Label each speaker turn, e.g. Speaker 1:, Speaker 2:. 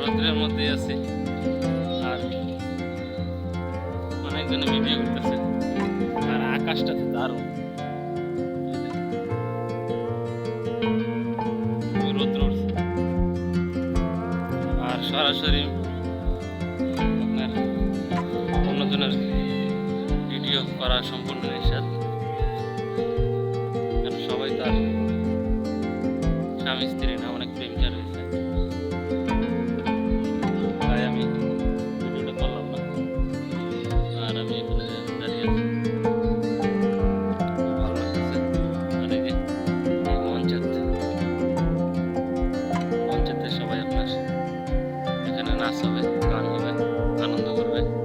Speaker 1: রৌদ্রের মধ্যে আছি। আর অনেকজনে ভিডিও করতেছে। আর আকাশটা তো দারুণ। খুবই আর সরাসরি আপনার অন্যজনের ভিডিও করা সম্পূর্ণ নিষেধ। সবাই তার স্বামী স্ত্রী না, অনেক প্রেমিকা হবে গান হবে আনন্দ করবে।